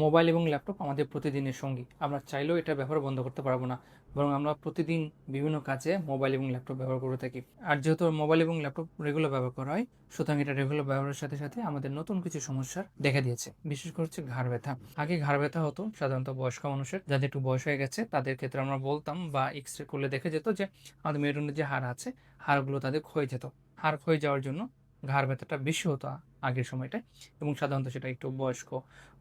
Mobile এবং laptop আমাদের প্রতিদিনের সঙ্গী। আমরা চাইলেও এটা ব্যবহার বন্ধ করতে পারব না। বরং আমরা প্রতিদিন বিভিন্ন কাজে মোবাইল এবং ল্যাপটপ ব্যবহার করে থাকি। আর যেহেতু মোবাইল এবং ল্যাপটপ রেগুলার ব্যবহার করা হয়, সুতরাং এটা রেগুলার ব্যবহারের সাথে সাথে আমাদের নতুন কিছু সমস্যার দেখা দিয়েছে। বিশেষ করে হচ্ছে ঘাড় ব্যথা। আগে ঘাড় ব্যথা হতো সাধারণত বয়স্ক মানুষের। যাদের একটু বয়স হয়ে গেছে, তাদের ক্ষেত্রে আমরা বলতাম বা এক্স রে করলে দেখে যেত যে আমাদের মেরুদণ্ডের যে হাড় আছে, হাড়গুলো তাদের ক্ষয়ে যেত। হাড় ক্ষয়ে যাওয়ার জন্য ঘাড় ব্যথাটা বেশি হতো আগের সময়টায় এবং সাধারণত সেটা একটু বয়স্ক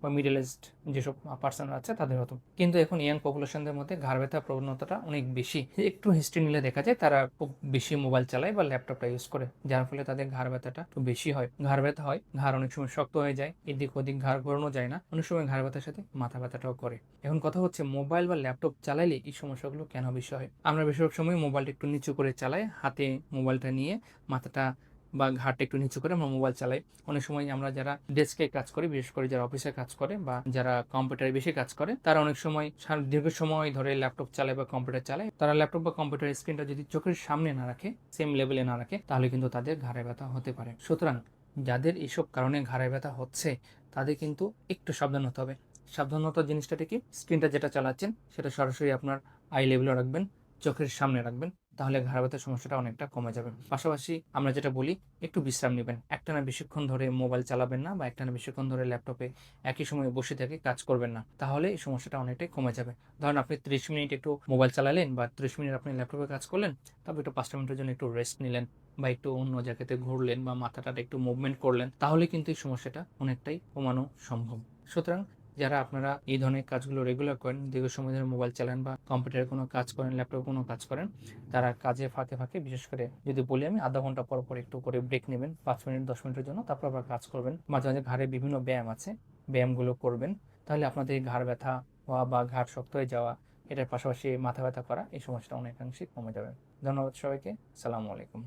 বা মিডল এজড যেসব পার্সন আছে তাদের হতো। কিন্তু এখন ইয়াং পপুলেশনদের মধ্যে ঘাড় ব্যথা প্রবণতাটা অনেক বেশি। একটু হিস্ট্রি নিলে দেখা যায় তারা খুব বেশি মোবাইল চালায় বা ল্যাপটপটা ইউজ করে, যার ফলে তাদের ঘাড় ব্যথাটা একটু বেশি হয়। ঘাড় ব্যথা হয়, ঘাড় অনেক সময় শক্ত হয়ে যায়, এদিক ওদিক ঘাড় ঘোরানো যায় না, অনেক সময় ঘাড় ব্যথার সাথে মাথা ব্যথাটাও করে। এখন কথা হচ্ছে মোবাইল বা ল্যাপটপ চালাইলে এই সমস্যাগুলো কেন বেশি হয়? আমরা বেশিরভাগ সময় মোবাইলটা একটু নিচু করে চালাই, হাতে মোবাইলটা নিয়ে মাথাটা বা ঘাটটা একটু নিচু করে আমরা মোবাইল চালাই। অনেক সময় আমরা যারা ডেস্কে কাজ করি, বিশেষ করে যারা অফিসে কাজ করে বা যারা কম্পিউটারে বেশি কাজ করে, তারা অনেক সময় দীর্ঘ সময় ধরে ল্যাপটপ চালায় বা কম্পিউটার চালায়। তারা ল্যাপটপ বা কম্পিউটার স্ক্রিনটা যদি চোখের সামনে না রাখে সেম লেভেলে না রাখে, তাহলে কিন্তু তাদের ঘাড়ে ব্যথা হতে পারে। সুতরাং যাদের এইসব কারণে ঘাড়ে ব্যথা হচ্ছে, তাদের কিন্তু একটু সাবধান হতে হবে। সাবধানতা জিনিসটা কি? স্ক্রিনটা যেটা চালাচ্ছেন, সেটা সরাসরি আপনার আই লেভেলে রাখবেন, চোখের সামনে রাখবেন। তাহলে ঘাড় ব্যথার সমস্যাটা অনেকটা কমে যাবে। পাশাপাশি আমরা যেটা বলি, একটু বিশ্রাম নেবেন। একটানা বেশিক্ষণ ধরে মোবাইল চালাবেন না বা একটানা বেশিক্ষণ ধরে ল্যাপটপে একই সময়ে বসে থেকে কাজ করবেন না। তাহলে এই সমস্যাটা অনেকটাই কমে যাবে। ধরুন আপনি ত্রিশ মিনিট একটু মোবাইল চালালেন বা ত্রিশ মিনিট আপনি ল্যাপটপে কাজ করলেন তারপর একটু পাঁচটা মিনিটের জন্য একটু রেস্ট নিলেন বা একটু অন্য জায়গাতে ঘুরলেন বা মাথাটা একটু মুভমেন্ট করলেন, তাহলে কিন্তু এই সমস্যাটা অনেকটাই কমানো সম্ভব। সুতরাং যারা আপনারা এই ধরনের কাজগুলো রেগুলার করেন, দীর্ঘ সময় ধরে মোবাইল চালান বা কম্পিউটারে কোনো কাজ করেন ল্যাপটপে কোনো কাজ করেন, তারা কাজে ফাঁকে ফাঁকে, বিশেষ করে যদি বলি আমি, আধা ঘণ্টা পর পর একটু করে ব্রেক নেবেন, পাঁচ মিনিট, দশ মিনিটের জন্য, তারপর আবার কাজ করবেন। মাঝে মাঝে ঘাড়ে বিভিন্ন ব্যায়াম আছে, ব্যায়ামগুলো করবেন। তাহলে আপনাদের ঘাড় ব্যথা হওয়া বা ঘাড় শক্ত হয়ে যাওয়া, এটার পাশাপাশি মাথা ব্যথা করা, এই সমস্যাটা অনেকাংশে কমে যাবে। ধন্যবাদ সবাইকে সালামু আলাইকুম।